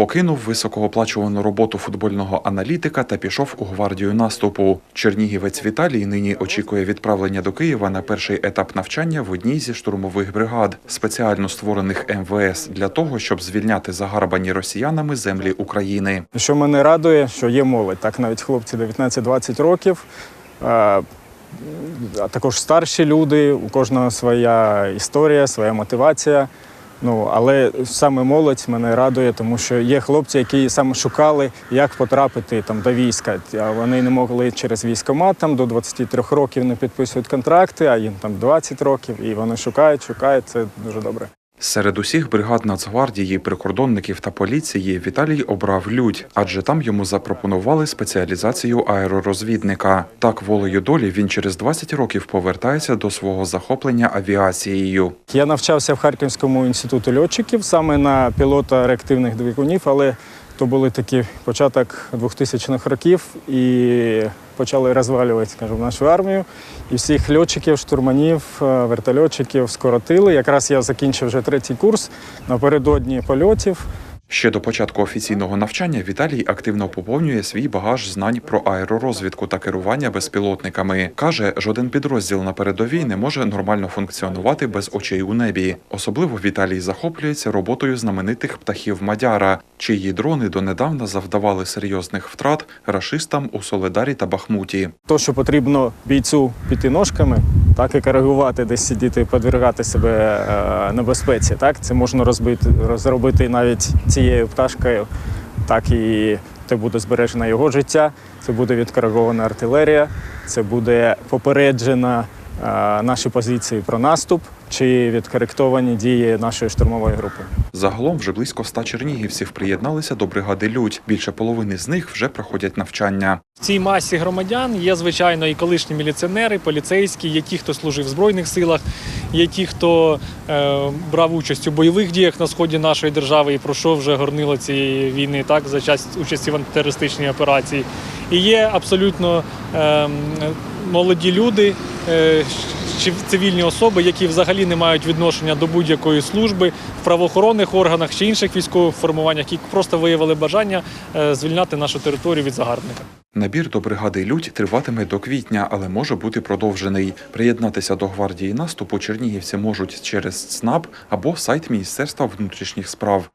покинув високооплачувану роботу футбольного аналітика та пішов у гвардію наступу. Чернігівець Віталій нині очікує відправлення до Києва на перший етап навчання в одній зі штурмових бригад, спеціально створених МВС для того, щоб звільняти загарбані росіянами землі України. Що мене радує, що є молодь, так навіть хлопці 19-20 років. е, А також старші люди, у кожного своя історія, своя мотивація. Ну, але саме молодь мене радує, тому що є хлопці, які саме шукали, як потрапити там, до війська. А Вони не могли через військомат там, до 23 років не підписують контракти, а їм там 20 років, і вони шукають, шукають. Це дуже добре. Серед усіх бригад Нацгвардії, прикордонників та поліції Віталій обрав людь, адже там йому запропонували спеціалізацію аеророзвідника. Так, волею долі він через 20 років повертається до свого захоплення авіацією. Я навчався в Харківському інституті льотчиків саме на пілота реактивних двигунів, але то були такі початок 2000-х років і почали розвалювати скажімо, нашу армію. І всіх льотчиків, штурманів, е, вертольотчиків скоротили. Якраз я закінчив вже третій курс напередодні польотів. Ще до початку офіційного навчання Віталій активно поповнює свій багаж знань про аеророзвідку та керування безпілотниками. Каже, жоден підрозділ на передовій не може нормально функціонувати без очей у небі. Особливо Віталій захоплюється роботою знаменитих птахів Мадяра, чиї дрони донедавна завдавали серйозних втрат рашистам у Соледарі та Бахмуті. То, що потрібно бійцю піти ножками, так і коригувати, десь сидіти, подвергати себе е, небезпеці. Так, це можна розбити, розробити навіть цією пташкою, так і це буде збережено його життя, це буде відкоригована артилерія, це буде попереджена наші позиції про наступ чи відкоректовані дії нашої штурмової групи. Загалом вже близько ста чернігівців приєдналися до бригади Людь. Більше половини з них вже проходять навчання. В цій масі громадян є, звичайно, і колишні міліціонери, поліцейські, є ті, хто служив в Збройних силах, є ті, хто е, брав участь у бойових діях на сході нашої держави і пройшов вже горнило цієї війни так, за час участі в антитерористичній операції. І є абсолютно е, молоді люди, е, чи цивільні особи, які взагалі не мають відношення до будь-якої служби в правоохоронних органах чи інших військових формуваннях, які просто виявили бажання е, звільняти нашу територію від загарбника. Набір до бригади Людь триватиме до квітня, але може бути продовжений. Приєднатися до гвардії наступу чернігівці можуть через ЦНАП або сайт Міністерства внутрішніх справ.